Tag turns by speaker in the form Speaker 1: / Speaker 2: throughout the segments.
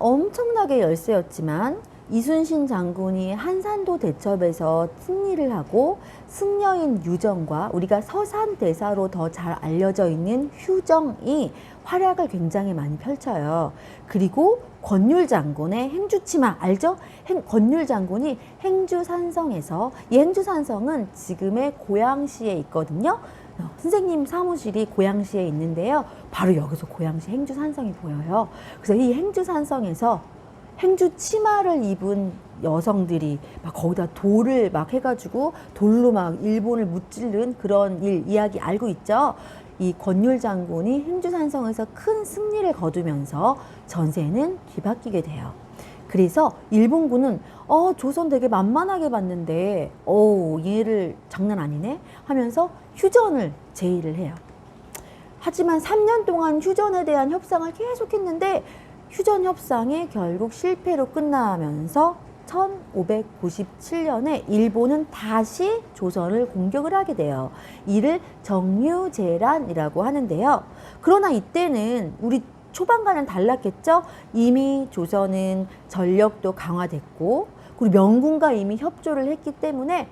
Speaker 1: 엄청나게 열세였지만 이순신 장군이 한산도 대첩에서 승리를 하고 승려인 유정과 우리가 서산 대사로 더 잘 알려져 있는 휴정이 활약을 굉장히 많이 펼쳐요. 그리고 권율 장군의 행주치마 알죠? 행, 권율 장군이 행주산성에서 이 행주산성은 지금의 고양시에 있거든요. 어, 선생님 사무실이 고양시에 있는데요. 바로 여기서 고양시 행주산성이 보여요. 그래서 이 행주산성에서 행주 치마를 입은 여성들이 막 거기다 돌을 막 해가지고 돌로 막 일본을 무찌른 그런 일 이야기 알고 있죠. 이 권율 장군이 행주산성에서 큰 승리를 거두면서 전세는 뒤바뀌게 돼요. 그래서 일본군은 어 조선 되게 만만하게 봤는데 어 얘를 장난 아니네 하면서 휴전을 제의를 해요. 하지만 3년 동안 휴전에 대한 협상을 계속했는데 휴전 협상이 결국 실패로 끝나면서 1597년에 일본은 다시 조선을 공격을 하게 돼요. 이를 정유재란이라고 하는데요. 그러나 이때는 우리 초반과는 달랐겠죠? 이미 조선은 전력도 강화됐고 그리고 명군과 이미 협조를 했기 때문에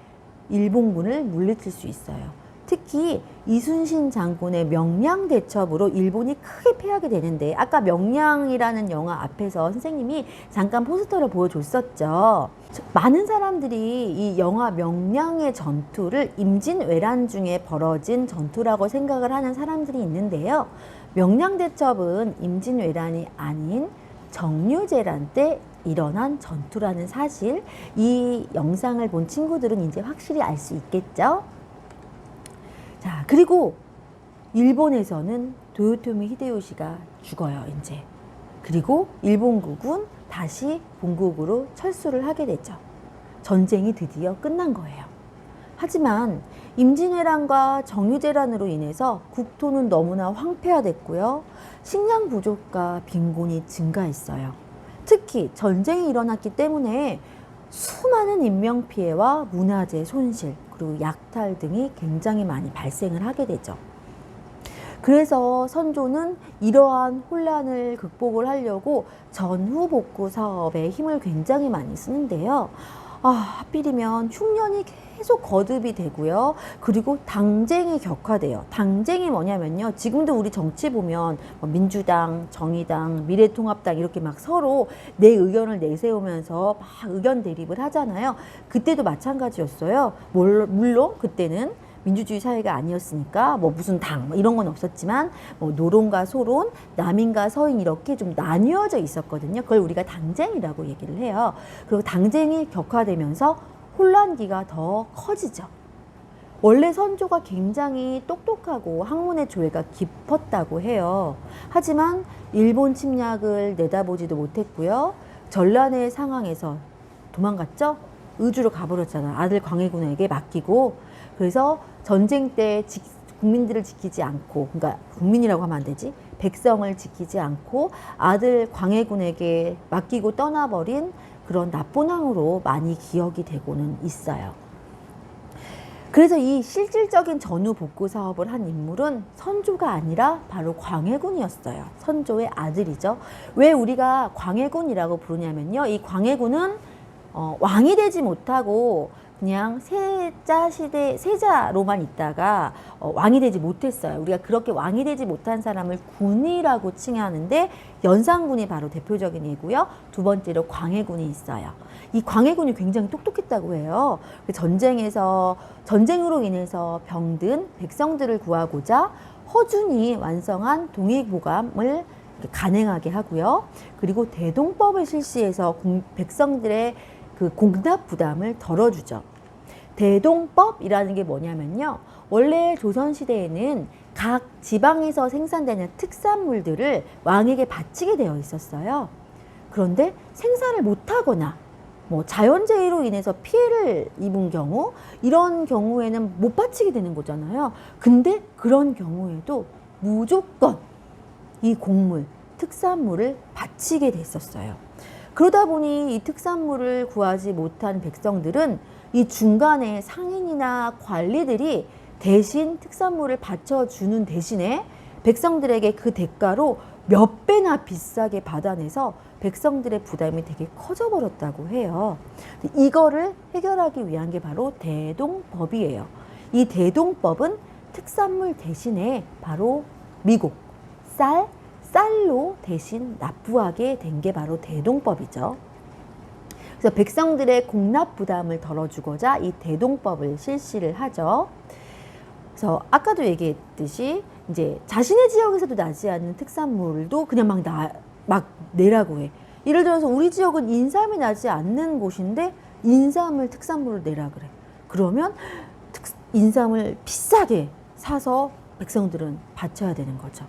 Speaker 1: 일본군을 물리칠 수 있어요. 특히 이순신 장군의 명량 대첩으로 일본이 크게 패하게 되는데 아까 명량이라는 영화 앞에서 선생님이 잠깐 포스터를 보여줬었죠. 많은 사람들이 이 영화 명량의 전투를 임진왜란 중에 벌어진 전투라고 생각을 하는 사람들이 있는데요. 명량 대첩은 임진왜란이 아닌 정유재란 때 일어난 전투라는 사실 이 영상을 본 친구들은 이제 확실히 알 수 있겠죠. 자, 그리고 일본에서는 도요토미 히데요시가 죽어요, 이제. 그리고 일본국은 다시 본국으로 철수를 하게 되죠. 전쟁이 드디어 끝난 거예요. 하지만 임진왜란과 정유재란으로 인해서 국토는 너무나 황폐화됐고요. 식량 부족과 빈곤이 증가했어요. 특히 전쟁이 일어났기 때문에 수많은 인명피해와 문화재 손실, 그리고 약탈 등이 굉장히 많이 발생을 하게 되죠. 그래서 선조는 이러한 혼란을 극복을 하려고 전후 복구 사업에 힘을 굉장히 많이 쓰는데요. 아, 하필이면 흉년이 계속 거듭이 되고요. 그리고 당쟁이 격화돼요. 당쟁이 뭐냐면요. 지금도 우리 정치 보면 뭐 민주당, 정의당, 미래통합당 이렇게 막 서로 내 의견을 내세우면서 막 의견 대립을 하잖아요. 그때도 마찬가지였어요. 물- 물론 그때는 민주주의 사회가 아니었으니까 뭐 무슨 당 뭐 이런 건 없었지만 뭐 노론과 소론, 남인과 서인 이렇게 좀 나뉘어져 있었거든요. 그걸 우리가 당쟁이라고 얘기를 해요. 그리고 당쟁이 격화되면서 혼란기가 더 커지죠. 원래 선조가 굉장히 똑똑하고 학문의 조예가 깊었다고 해요. 하지만 일본 침략을 내다보지도 못했고요. 전란의 상황에서 도망갔죠. 의주로 가버렸잖아. 아들 광해군에게 맡기고. 그래서 전쟁 때 지- 국민들을 지키지 않고, 그러니까 국민이라고 하면 안 되지. 백성을 지키지 않고 아들 광해군에게 맡기고 떠나버린 그런 나쁜 왕으로 많이 기억이 되고는 있어요. 그래서 이 실질적인 전후 복구 사업을 한 인물은 선조가 아니라 바로 광해군이었어요. 선조의 아들이죠. 왜 우리가 광해군이라고 부르냐면요. 이 광해군은 어, 왕이 되지 못하고 그냥 세자 시대 세자로만 있다가 어, 왕이 되지 못했어요. 우리가 그렇게 왕이 되지 못한 사람을 군이라고 칭하는데 연산군이 바로 대표적인 예고요. 두 번째로 광해군이 있어요. 이 광해군이 굉장히 똑똑했다고 해요. 그 전쟁에서 전쟁으로 인해서 병든 백성들을 구하고자 허준이 완성한 동의보감을 간행하게 하고요. 그리고 대동법을 실시해서 공- 백성들의 그 공납 부담을 덜어주죠. 대동법이라는 게 뭐냐면요. 원래 조선시대에는 각 지방에서 생산되는 특산물들을 왕에게 바치게 되어 있었어요. 그런데 생산을 못하거나 뭐 자연재해로 인해서 피해를 입은 경우 이런 경우에는 못 바치게 되는 거잖아요. 근데 그런 경우에도 무조건 이 곡물, 특산물을 바치게 됐었어요. 그러다 보니 이 특산물을 구하지 못한 백성들은 이 중간에 상인이나 관리들이 대신 특산물을 바쳐주는 대신에 백성들에게 그 대가로 몇 배나 비싸게 받아내서 백성들의 부담이 되게 커져 버렸다고 해요. 이거를 해결하기 위한 게 바로 대동법이에요. 이 대동법은 특산물 대신에 바로 미국 쌀, 쌀로 대신 납부하게 된 게 바로 대동법이죠. 그래서 백성들의 공납 부담을 덜어주고자 이 대동법을 실시를 하죠. 그래서 아까도 얘기했듯이 이제 자신의 지역에서도 나지 않는 특산물도 그냥 막, 나, 막 내라고 해. 예를 들어서 우리 지역은 인삼이 나지 않는 곳인데 인삼을 특산물로 내라 그래. 그러면 특, 인삼을 비싸게 사서 백성들은 바쳐야 되는 거죠.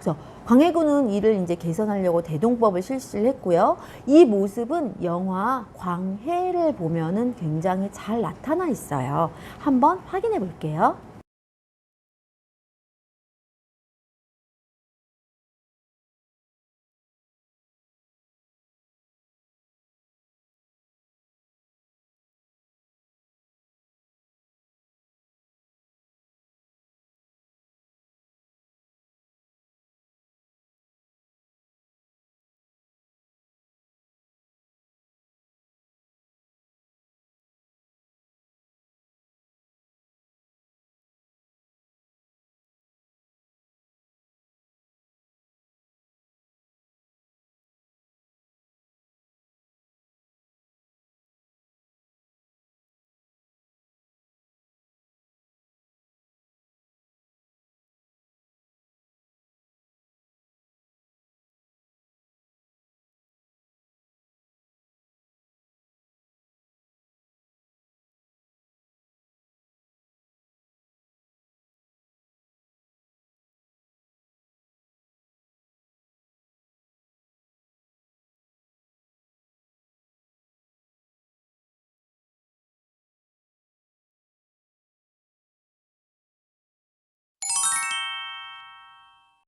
Speaker 1: 그래서 광해군은 이를 이제 개선하려고 대동법을 실시를 했고요. 이 모습은 영화 광해를 보면은 굉장히 잘 나타나 있어요. 한번 확인해 볼게요.